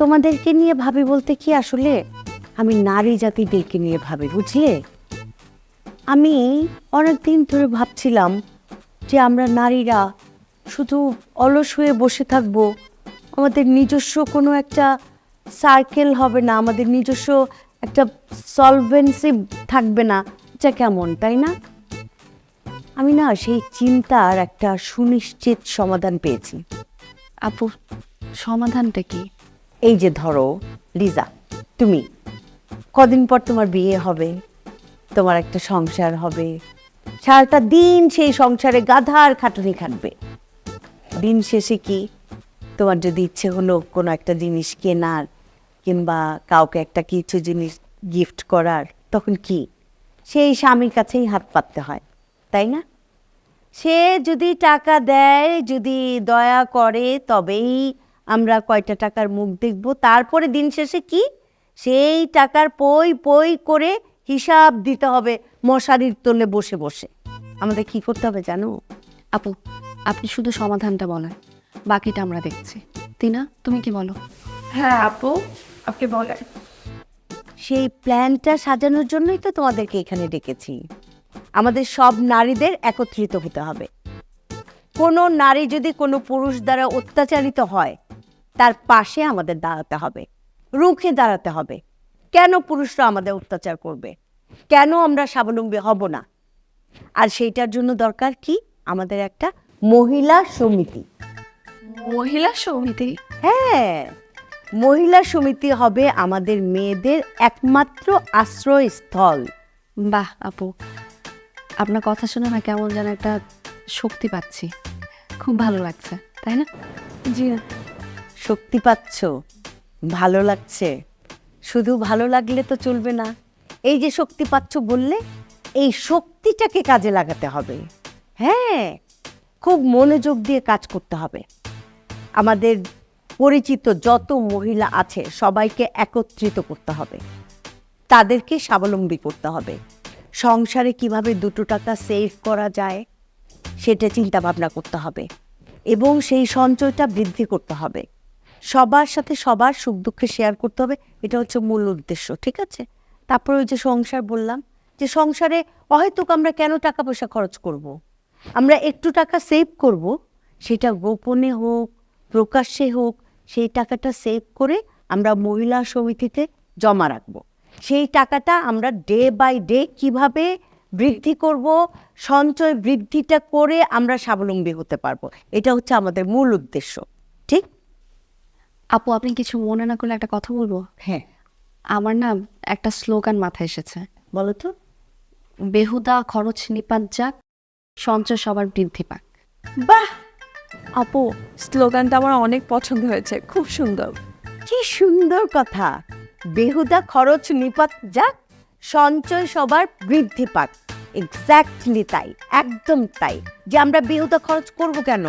তোমাদেরকে নিয়ে ভাবি বলতে কি আসলে? আমি নারী জাতিদেরকে নিয়ে ভাবি, বুঝলে? আমি অনেক দিন ধরে ভাবছিলাম যে আমরা নারীরা শুধু অলস হয়ে বসে থাকব। আমাদের নিজস্ব কোনো একটা সার্কেল হবে না, আমাদের নিজস্ব একটা সলভেন্সি থাকবে না, এটা কেমন, তাই না? আমি না সেই চিন্তার একটা সুনিশ্চিত সমাধান পেয়েছি। আপু, সমাধানটা কি? এই যে ধরো, লিজা, তুমি, কদিন পর তোমার বিয়ে হবে, তোমার একটা সংসার হবে, সারাটা দিন সেই সংসারে গাধার খাটুনি খাটবে। দিন শেষে কি তোমার যদি ইচ্ছে হলো কোনো একটা জিনিস কেনার কিংবা কাউকে একটা কিছু জিনিস গিফট করার, তখন কি? সেই স্বামীর কাছেই হাত পাততে হয়, তাই না? সে যদি টাকা দেয়, যদি দয়া করে, তবেই আমরা কয়টা টাকার মুখ দেখব? তারপরে দিন শেষে কি? সেই টাকার পই পই করে হিসাব দিতে হবে মশারির তলে বসে বসে। আমাদের কি করতে হবে জানো? আপু আপনি শুধু সমাধানটা বলেন। বাকিটা আমরা দেখছি। তিনা তুমি কি বলো? হ্যাঁ আপু আপনি বলেন। সেই প্ল্যানটা সাজানোর জন্যই তো তোমাদেরকে এখানে ডেকেছি। আমাদের সব নারীদের একত্রিত হতে হবে। কোনো নারী যদি কোনো পুরুষ দ্বারা অত্যাচারিত হয় তার পাশে আমাদের দাঁড়াতে হবে রুখে দাঁড়াতে হবে। কেন পুরুষরা আমাদের অত্যাচার করবে? কেন আমরা স্বাবলম্বী হব না? আর সেইটার জন্য দরকার কি? আমাদের একটা মহিলা সমিতি। মহিলা সমিতি? হ্যাঁ মহিলা সমিতি হবে আমাদের মেয়েদের একমাত্র আশ্রয়স্থল। বাহ আপু আপনার কথা শুনে না কেমন যেন একটা শক্তি পাচ্ছি। খুব ভালো লাগছে তাই না? জি। শক্তি পাচ্ছ। ভালো লাগছে। শুধু ভালো লাগলে তো চলবে না। এই যে শক্তি পাচ্ছ বললে, এই শক্তিটাকে কাজে লাগাতে হবে। হ্যাঁ খুব মনোযোগ দিয়ে কাজ করতে হবে। আমাদের পরিচিত যত মহিলা আছে, সবাইকে একত্রিত করতে হবে। তাদেরকে স্বাবলম্বী করতে হবে। সংসারে কীভাবে দুটো টাকা সেভ করা যায়, সেটা চিন্তা ভাবনা করতে হবে। এবং সেই সঞ্চয়টা বৃদ্ধি করতে হবে। সবার সাথে সবার সুখ দুঃখে শেয়ার করতে হবে, এটা হচ্ছে মূল উদ্দেশ্য, ঠিক আছে? তারপরে ওই যে সংসার বললাম, যে সংসারে অহেতুক আমরা কেন টাকা পয়সা খরচ করব। আমরা একটু টাকা সেভ করব, সেটা গোপনে হোক, প্রকাশ্যে হোক, সেই টাকাটা সেভ করে আমরা মহিলা সমিতিতে জমা রাখব। সেই টাকাটা আমরা ডে বাই ডে কীভাবে বৃদ্ধি করব, সঞ্চয় বৃদ্ধিটা করে আমরা স্বাবলম্বী হতে পারব, এটা হচ্ছে আমাদের মূল উদ্দেশ্য, ঠিক? আপু আপনি কিছু মনে না করলে একটা কথা বলব? হ্যাঁ। আমার না একটা স্লোগান মাথায় এসেছে। বলো তো। বেহুদা খরচ নিপাত যাক সঞ্চয় সবার বৃদ্ধি পাক। বাহ! আপু স্লোগানটা আমার অনেক পছন্দ হয়েছে খুব সুন্দর। কি সুন্দর কথা। বেহুদা খরচ নিপাত যাক সঞ্চয় সবার বৃদ্ধি পাক। এক্স্যাক্টলি তাই একদম তাই। যে আমরা বেহুদা খরচ করব কেন?